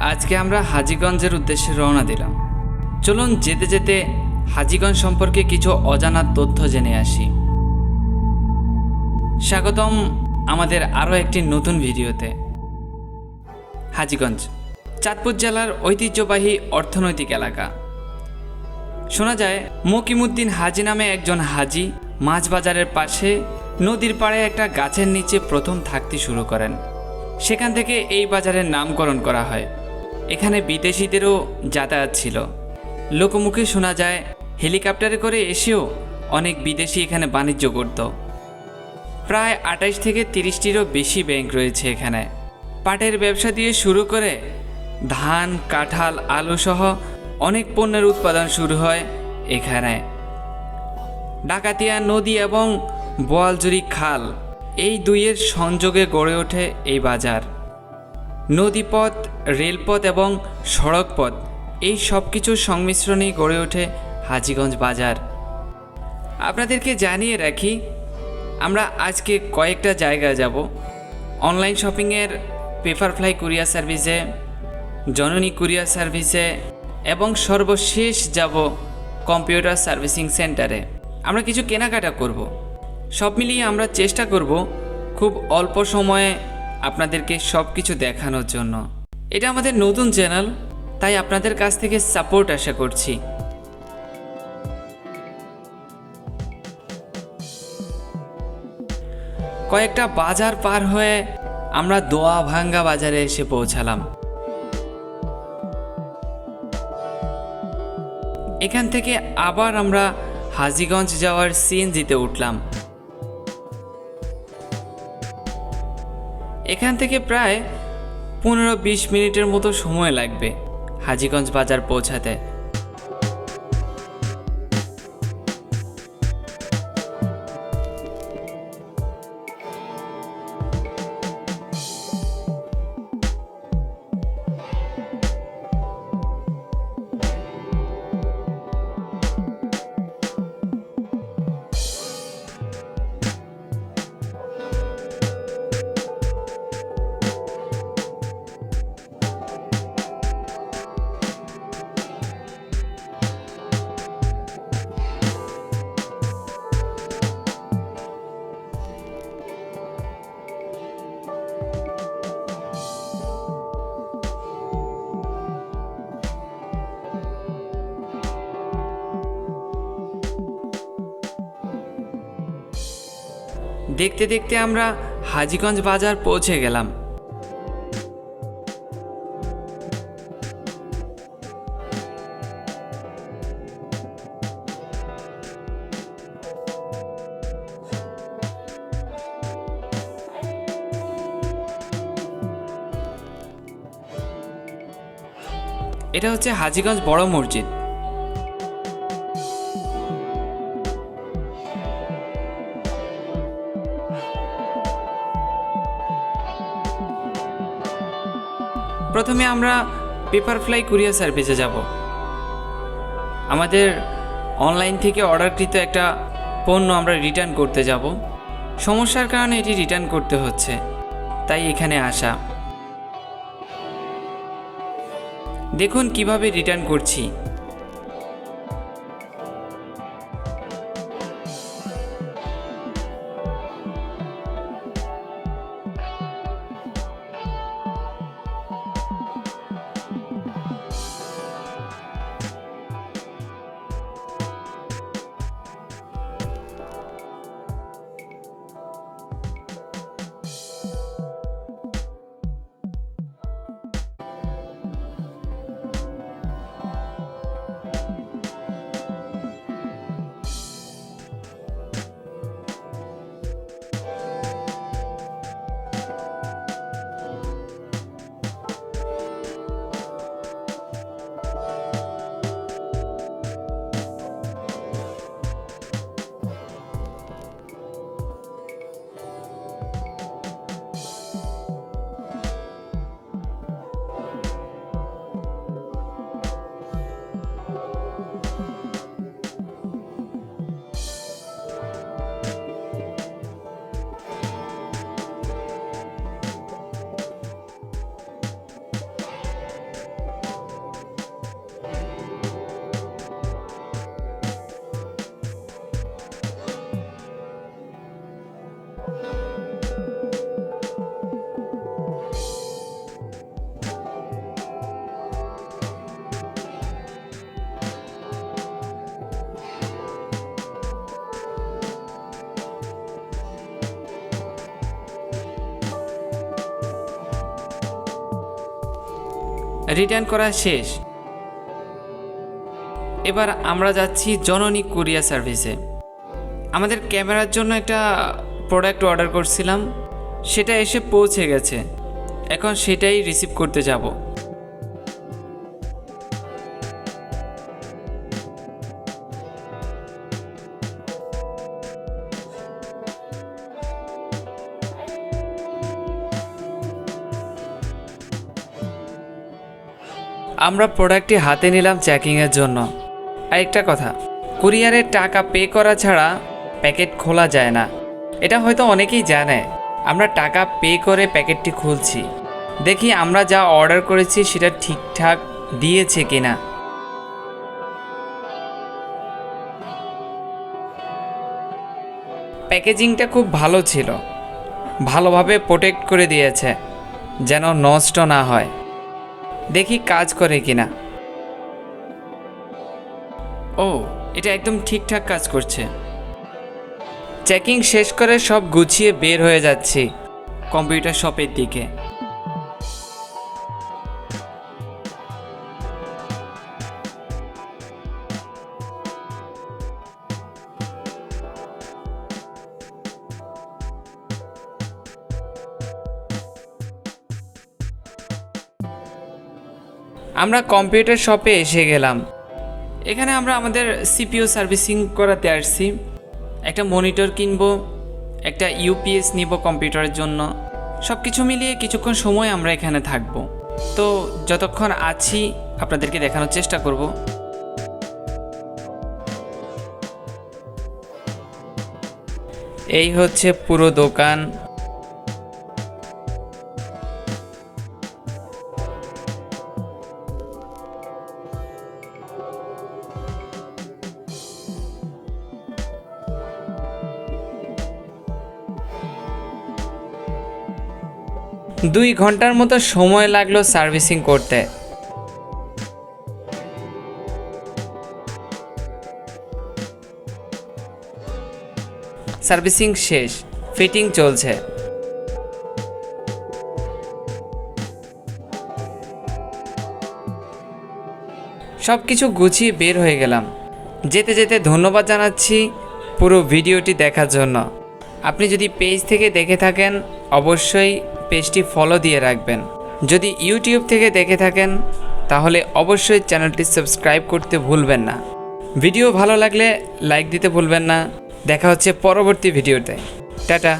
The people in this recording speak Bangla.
আজকে আমরা হাজিগঞ্জের উদ্দেশ্যে রওনা দিলাম। চলুন যেতে যেতে হাজিগঞ্জ সম্পর্কে কিছু অজানা তথ্য জেনে আসি। স্বাগতম আমাদের আরও একটি নতুন ভিডিওতে। হাজিগঞ্জ, চাঁদপুর জেলার ঐতিহ্যবাহী অর্থনৈতিক এলাকা। শোনা যায়, মকিমুদ্দিন হাজি নামে একজন হাজি মাছ বাজারের পাশে নদীর পাড়ে একটা গাছের নিচে প্রথম থাকতে শুরু করেন। সেখান থেকে এই বাজারের নামকরণ করা হয়। এখানে বিদেশিদেরও যাতায়াত ছিল। লোকমুখে শোনা যায়, হেলিকপ্টারে করে এসেও অনেক বিদেশি এখানে বাণিজ্য করত। প্রায় আঠাইশ থেকে তিরিশটিরও বেশি ব্যাংক রয়েছে এখানে। পাটের ব্যবসা দিয়ে শুরু করে ধান, কাঁঠাল, আলু সহ অনেক পণ্যের উৎপাদন শুরু হয় এখানে। ডাকাতিয়া নদী এবং বোয়ালজুরি খাল এই দুইয়ের সংযোগে গড়ে ওঠে এই বাজার। নদীপথ, রেলপথ এবং সড়কপথ, এই সব কিছুর সংমিশ্রণেই গড়ে ওঠে হাজিগঞ্জ বাজার। আপনাদেরকে জানিয়ে রাখি, আমরা আজকে কয়েকটা জায়গায় যাব। অনলাইন শপিংয়ের পেপারফ্লাই কুরিয়ার সার্ভিসে, জননী কুরিয়ার সার্ভিসে এবং সর্বশেষ যাব কম্পিউটার সার্ভিসিং সেন্টারে। আমরা কিছু কেনাকাটা করব। সব মিলিয়ে আমরা চেষ্টা করব খুব অল্প সময়ে আপনাদেরকে সব কিছু দেখানোর জন্য। এটা আমাদের নতুন চ্যানেল, তাই আপনাদের কাছ থেকে সাপোর্ট আশা করছি। কয়েকটা বাজার পার হয়ে আমরা দোয়া ভাঙ্গা বাজারে এসে পৌঁছালাম। এখান থেকে আবার আমরা হাজিগঞ্জ যাওয়ার সিএনজিতে উঠলাম। এখান থেকে প্রায় পনেরো বিশ মিনিটের মতো সময় লাগবে হাজিগঞ্জ বাজার পৌঁছাতে। দেখতে দেখতে আমরা হাজিগঞ্জ বাজার পৌঁছে গেলাম। এটা হচ্ছে হাজিগঞ্জ বড় মসজিদ। প্রথমে আমরা পেপারফ্লাই কুরিয়ার সার্ভিসে যাব। আমাদের অনলাইন থেকে অর্ডারকৃত একটা পণ্য আমরা রিটার্ন করতে যাব। সমস্যার কারণে এটি রিটার্ন করতে হচ্ছে, তাই এখানে আসা। দেখুন কীভাবে রিটার্ন করছি। রিটার্ন করা শেষ। এবার আমরা যাচ্ছি জননী কুরিয়ার সার্ভিসে। আমাদের ক্যামেরার জন্য একটা প্রোডাক্ট অর্ডার করছিলাম। সেটা এসে পৌঁছে গেছে। এখন সেটাই রিসিভ করতে যাব। আমরা প্রোডাক্টটি হাতে নিলাম চেকিংয়ের জন্য। আর একটা কথা কুরিয়ারের টাকা পে করা ছাড়া প্যাকেট খোলা যায় না। এটা হয়তো অনেকেই জানে, আমরা টাকা পে করে প্যাকেটটি খুলছি। দেখি আমরা যা অর্ডার করেছি সেটা ঠিকঠাক দিয়েছে কিনা। প্যাকেজিংটা খুব ভালো ছিল। ভালোভাবে প্রোটেক্ট করে দিয়েছে, যেন নষ্ট না হয়। দেখি কাজ করে কিনা। ও, এটা একদম ঠিকঠাক কাজ করছে। চেকিং শেষ করে সব গুছিয়ে বের হয়ে যাচ্ছি। কম্পিউটার শপের দিকে। আমরা কম্পিউটার শপে এসে গেলাম। এখানে আমরা আমাদের সিপিও সার্ভিসিং করাতে আসছি। একটা মনিটর কিনবো, একটা ইউপিএস নিব কম্পিউটারের জন্য। সব কিছু মিলিয়ে কিছুক্ষণ সময় আমরা এখানে থাকব। তো যতক্ষণ আছি, আপনাদেরকে দেখানোর চেষ্টা করব। এই হচ্ছে পুরো দোকান। দুই ঘণ্টার মতো সময় লাগল সার্ভিসিং করতে। সার্ভিসিং শেষ, ফিটিং চলছে। সব কিছু গুছিয়ে বের হয়ে গেলাম। যেতে যেতে ধন্যবাদ জানাচ্ছি পুরো ভিডিওটি দেখার জন্য। আপনি যদি পেজ থেকে দেখে থাকেন, অবশ্যই পেজটি ফলো দিয়ে রাখবেন। যদি ইউটিউব থেকে দেখে থাকেন, তাহলে অবশ্যই চ্যানেলটি সাবস্ক্রাইব করতে ভুলবেন না। ভিডিও ভালো লাগলে লাইক দিতে ভুলবেন না। দেখা হচ্ছে পরবর্তী ভিডিওতে। টাটা।